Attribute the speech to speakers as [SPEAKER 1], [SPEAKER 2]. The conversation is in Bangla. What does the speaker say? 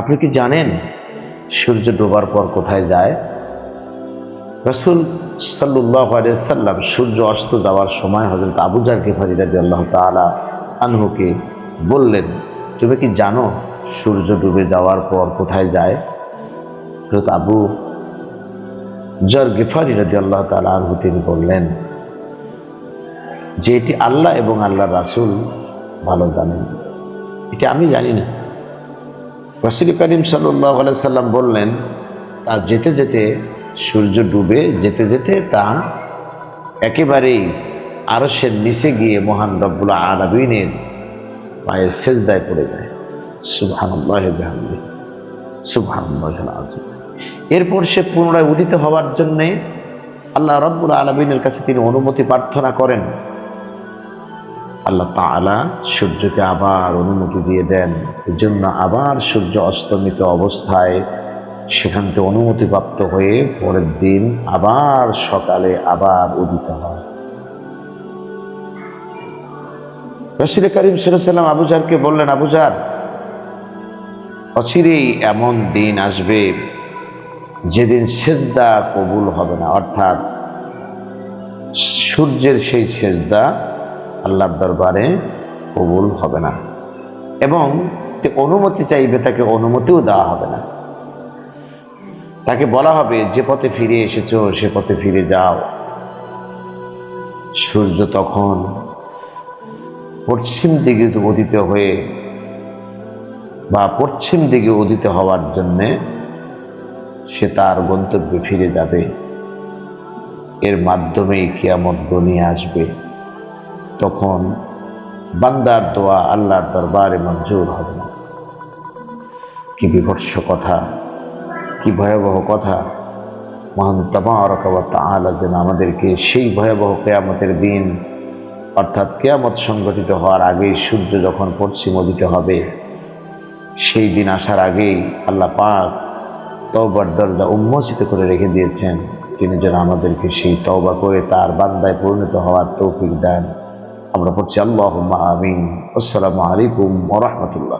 [SPEAKER 1] আপনি কি জানেন সূর্য ডোবার পর কোথায় যায়? রসুল সাল্লাহ সাল্লাম সূর্য অস্ত যাওয়ার সময় হজরত আবু জার গেফারি রাজি আল্লাহ তালা আনহুকে বললেন, তুমি কি জানো সূর্য ডুবে যাওয়ার পর কোথায় যায়? হজরত আবু জর গেফারি রাজি আল্লাহ তালা আনহু তিনি বললেন, যে এটি আল্লাহ এবং আল্লাহ রাসুল ভালো জানেন। এটা আমি জানি না। রসুল করিম সাল্লাহ সাল্লাম বললেন তার যেতে যেতে সূর্য ডুবে যেতে যেতে তা একেবারেই আরসের নিচে গিয়ে মহান রব্বুল আলবিনের পায়ে সেজদায় পড়ে যায়। সুবহানাল্লাহ আযীম। এরপর সে পুনরায় উদিত হওয়ার জন্যে আল্লাহ রব্বুল আলমিনের কাছে তিনি অনুমতি প্রার্থনা করেন। আল্লাহ তাআলা সূর্যকে আবার অনুমতি দিয়ে দেন। এর জন্য আবার সূর্য অস্তমিত অবস্থায় সেখান থেকে অনুমতিপ্রাপ্ত হয়ে পরের দিন আবার সকালে আবার উদিত হয়। রসুল করিম সাল্লাম আবুজারকে বললেন আবুজার অচিরেই এমন দিন আসবে যেদিন সেজদা কবুল হবে না। অর্থাৎ সূর্যের সেই সেজদা আল্লাহর দরবারে কবুল হবে না। এবং অনুমতি চাইবে, তাকে অনুমতিও দেওয়া হবে না। তাকে বলা হবে, যে পথে ফিরে এসেছ, সে পথে ফিরে যাও। সূর্য তখন পশ্চিম দিকে উদিত হয়ে বা পশ্চিম দিকে উদিত হওয়ার জন্যে সে তার গন্তব্যে ফিরে যাবে। এর মাধ্যমেই কিয়ামত গনিয়ে আসবে। তখন বান্দার দোয়া আল্লাহর দরবারে মঞ্জুর হবে না। কি বিভৎস কথা, কি ভয়াবহ কথা। মহান তাবারকাবাত আলা যেন আমাদেরকে সেই ভয়াবহ কেয়ামতের দিন, অর্থাৎ কেয়ামত সংগঠিত হওয়ার আগেই সূর্য যখন পশ্চিম উদিত হবে, সেই দিন আসার আগেই আল্লাহ পাক তওবার দরজা উন্মোচিত করে রেখে দিয়েছেন। তিনি যেন আমাদেরকে সেই তওবা করে তার বান্দায় পরিণত হওয়ার তৌফিক দেন। আমরা পড়ছি আল্লাহ আমিন আসসালামু আলাইকুম ওরহমতুল্লাহ